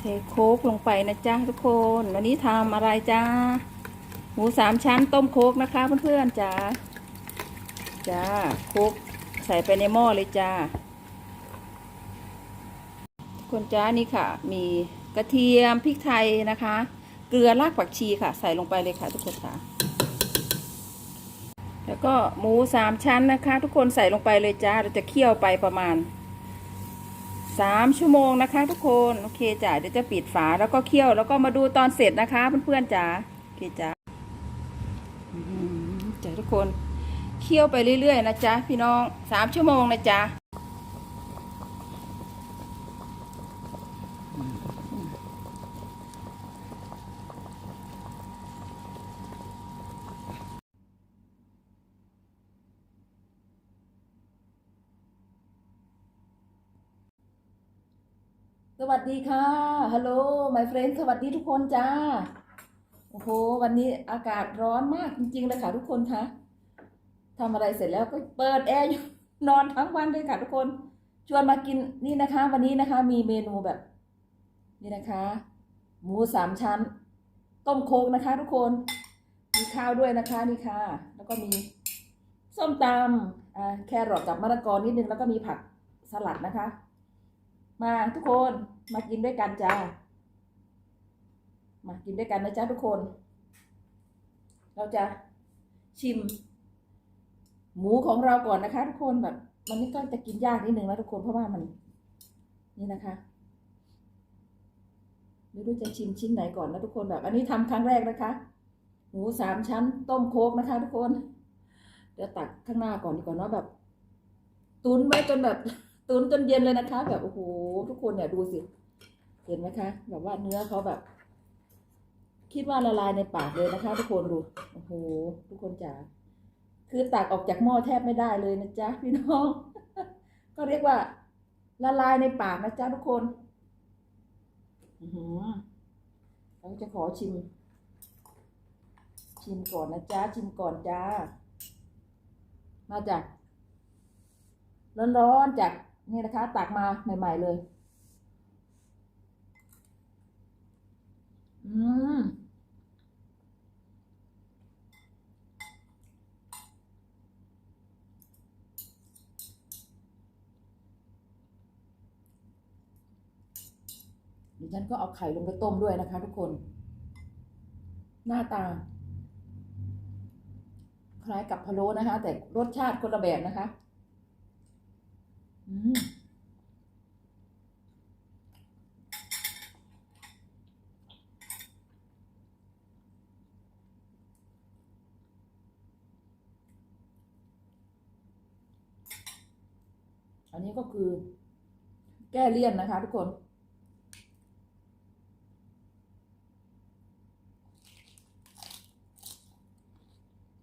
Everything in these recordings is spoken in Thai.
เทโคกลงไปนะจ๊ะทุกคน วันนี้ทำอะไรจ้าหมูสามชั้นต้มโคกนะคะเพื่อนๆจ้าจ้าโคกใส่ไปในหม้อเลยจ้าทุกคนจ้านี่ค่ะ มีกระเทียมพริกไทยนะคะ เกลือรากผักชีค่ะ ใส่ลงไปเลยค่ะ ทุกคนค่ะ แล้วก็หมูสามชั้นนะคะ ทุกคนใส่ลงไปเลยจ้าเราจะเคี่ยวไปประมาณ สามชั่วโมงนะคะ ทุกคนโอเคจ้ะเดี๋ยวจะปิดฝาแล้วก็เคี่ยวแล้วก็มาดูตอนเสร็จนะคะเพื่อนๆจ๋าโอเคจ้ะอื้อหือจ้ะทุกคนเคี่ยวไปเรื่อยๆนะจ๊ะพี่น้องสามชั่วโมงนะจ๊ะ สวัสดีค่ะ ฮัลโหล my friend สวัสดีทุกคนจ้า โอ้โห วันนี้อากาศร้อนมากจริงๆเลยค่ะทุกคนคะทำอะไรเสร็จแล้วก็เปิดแอร์อยู่นอนทั้งวันเลยค่ะทุกคน ชวนมากินนี่นะคะ วันนี้นะคะ มีเมนูแบบ นี่นะคะ หมูสามชั้น ต้มโคกนะคะ ทุกคน มีข้าวด้วยนะคะนี่ค่ะ แล้วก็มีส้มตำแครอทกับมะละกอนิดนึงแล้วก็มีผักสลัดนะคะ มาทุกคนมากินด้วยกันจ้า มากินด้วยกันนะจ๊ะทุกคน เราจะชิม หมูของเราก่อนนะคะ ทุกคนแบบมันนี่ก็จะกินยากนิดนึงนะทุกคนเพราะว่ามัน นี่นะคะไม่รู้จะชิมชิ้นไหนก่อนนะทุกคนแบบ อันนี้ทำครั้งแรกนะคะ หมูสามชั้น ต้มโคกนะคะ ทุกคน เดี๋ยวตักข้างหน้าก่อนดีกว่าเนาะแบบ ตุนไว้จนแบบ ตุนจนเย็นเลยนะคะ แบบโอ้โหทุกคนเนี่ยดูสิ เห็นไหมคะ แบบว่าเนื้อเขาแบบ คิดว่าละลายในปากเลยนะคะ ทุกคนดูโอ้โหทุกคนจ๋าคือตักออกจากหม้อแทบไม่ได้เลยนะจ๊ะพี่น้อง ก็เรียกว่า ละลายในปากนะจ๊ะทุกคนอือหือเราจะขอชิม ชิมก่อนนะจ๊ะชิมก่อนจ้า มาจากร้อนๆจาก นี่นะคะ ตักมาใหม่ ๆ เลย อืม ดิฉันก็เอาไข่ลงไปต้มด้วยนะคะ ทุกคน หน้าตา คล้ายกับพะโล้นะคะ แต่รสชาติคนละแบบนะคะ อันนี้ก็คือ แก้เลี่ยนนะคะทุกคน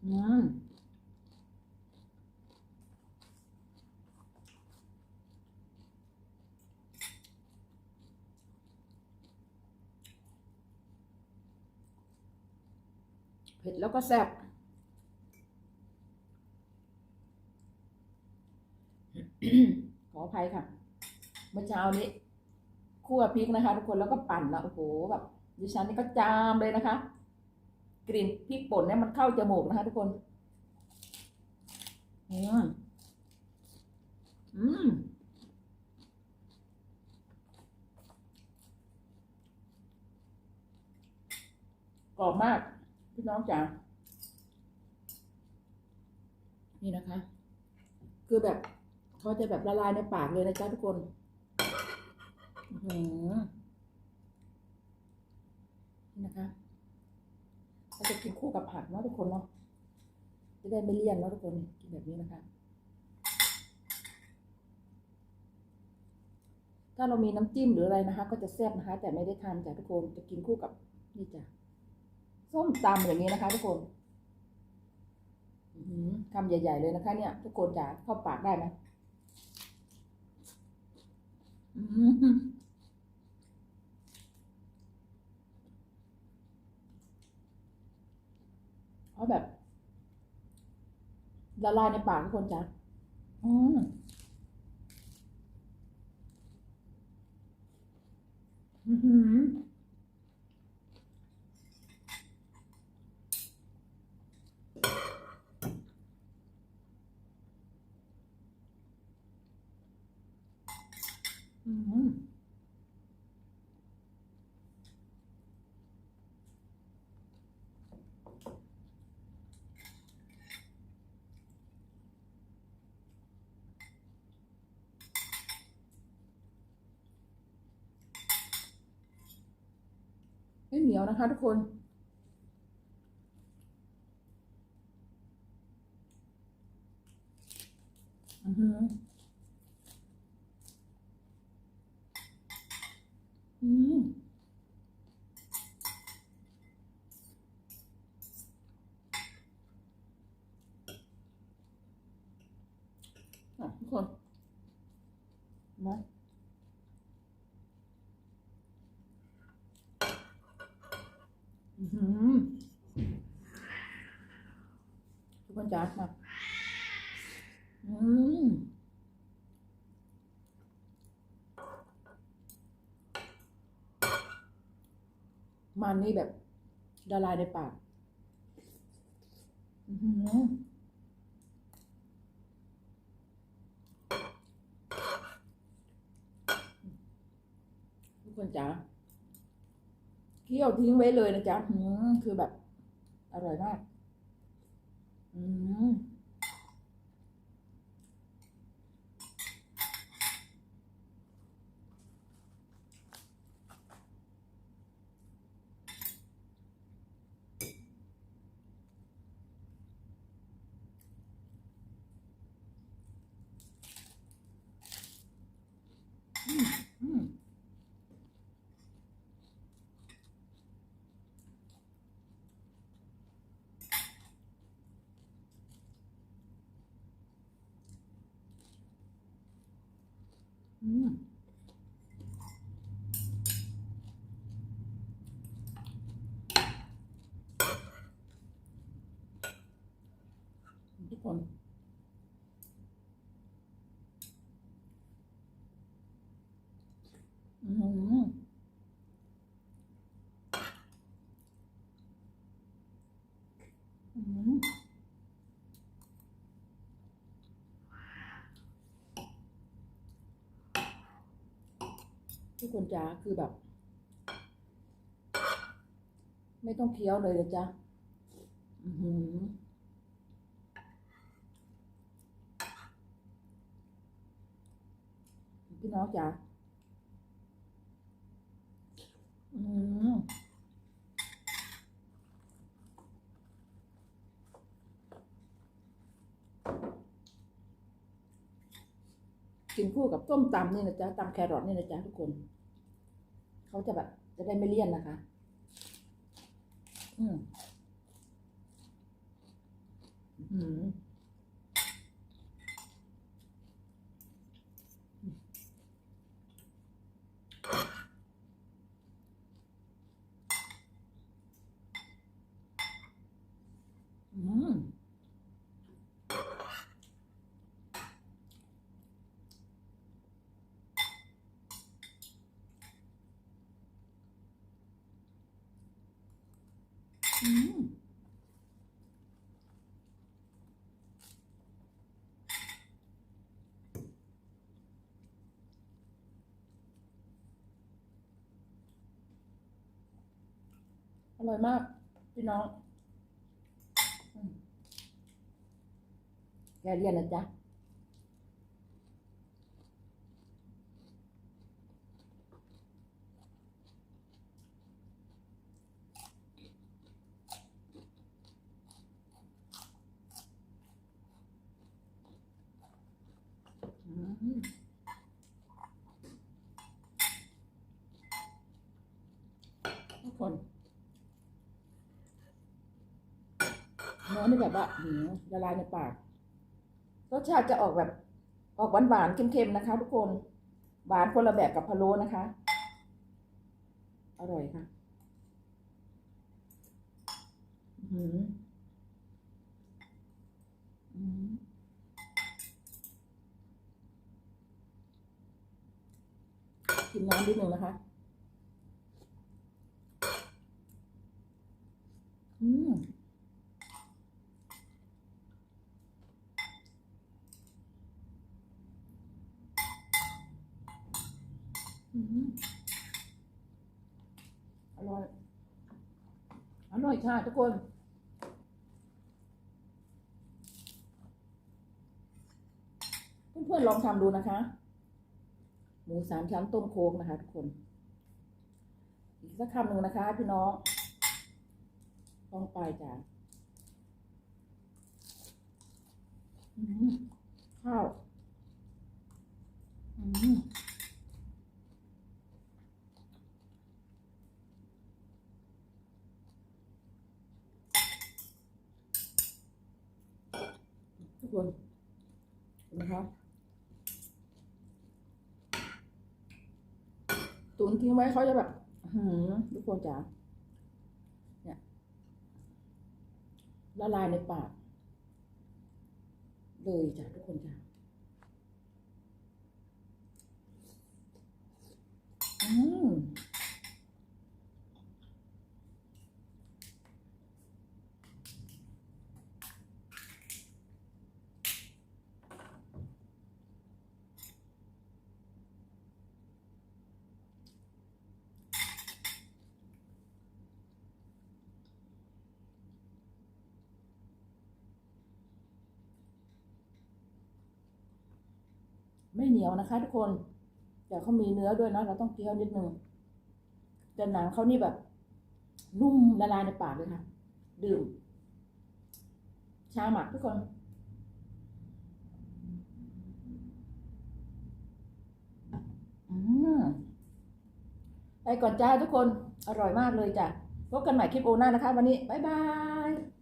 อืม เผ็ดแล้วก็แซ่บขออภัยค่ะ เมื่อเช้านี้คั่วพริกนะคะ ทุกคนแล้วก็ปั่นนะโอ้โหแบบดิฉันนี่ก็จามเลยนะคะ กลิ่นพริกป่นเนี่ยมันเข้าจมูกนะคะ ทุกคน อืมอืมกรอบมาก พี่น้องจ๋านี่นะคะ คือแบบเขาจะแบบละลายในปากเลยนะจ๊ะทุกคนหือนี่นะคะเราจะกินคู่กับผักเนาะทุกคนเนาะจะได้ไม่เลี่ยนเนาะทุกคนกินแบบนี้นะคะ ถ้าเรามีน้ำจิ้มหรืออะไรนะคะ ก็จะแซ่บนะคะ แต่ไม่ได้ทานจ้ะทุกคนจะกินคู่กับนี่จ้ะ ส้มตำอย่างนี้นะคะ ทุกคนคำใหญ่ ๆ เลยนะคะ เนี่ย ทุกคนจ๋าเข้าปากได้ไหมอื้อหือเอาแบบละลายในปากทุกคนจ๋าอืมอื้อหือ อืม ไม่เหนียวนะคะทุกคนอือ อืมอะทุกคนนะอือหือทุกคนจ้ามาอืม มันนี่แบบละลายในปากทุกคนจ๋าเคี่ยวทิ้งไว้เลยนะจ๊ะคือแบบ อร่อยมาก อืมอืม อืมทุกคน อืมอืม ทุกคนจ้าคือแบบ ไม่ต้องเคี้ยวเลยเลยจ้ะอือหือพี่น้องจ๋าอืม กินคู่กับต้มตำนี่นะจ๊ะตำแครอทนี่นะจ๊ะทุกคน เขาจะแบบ จะได้ไม่เลี่ยนนะคะ อืมอืมอืมอืมอ ร่อยมาก พี่น้องอืมแกเรียนนะจ๊ะอืมกคน เนื้อนี่แบบว่าหืมละลายในปากรสชาติจะออกแบบ ออกหวานๆเค็มๆนะคะ ทุกคนหวานคนละแบบกับพะโล้นะคะ อร่อยค่ะอืมอืมกินน้ำนิดหนึ่งนะคะ อืม ม อร่อย อร่อยค่ะทุกคน เพื่อนๆลองทำดูนะคะ หมูสามชั้นต้มโค้กนะคะทุกคน อีกสักคำหนึ่งนะคะพี่น้อง ต้องไปจ้ะอืมข้าวอืมทุก คนนไหมคะตุนทิ้งไว้เขาจะแบบหือทุกคนจ๋าเนี่ยละลายในปาก เลยจ้ะทุกคนจ้ะอืม ไม่เหนียวนะคะ ทุกคนแต่เขามีเนื้อด้วยนะเราต้องเคี้ยวนิดนึงแต่หนังเขานี่แบบ นุ่มละลายในปากเลยค่ะ ดื่ม ชาหมักทุกคน อืมไปก่อนจ้าทุกคน อร่อยมากเลยจ้ะพบกันใหม่คลิปโอหน้านะคะ วันนี้ บ๊ายบาย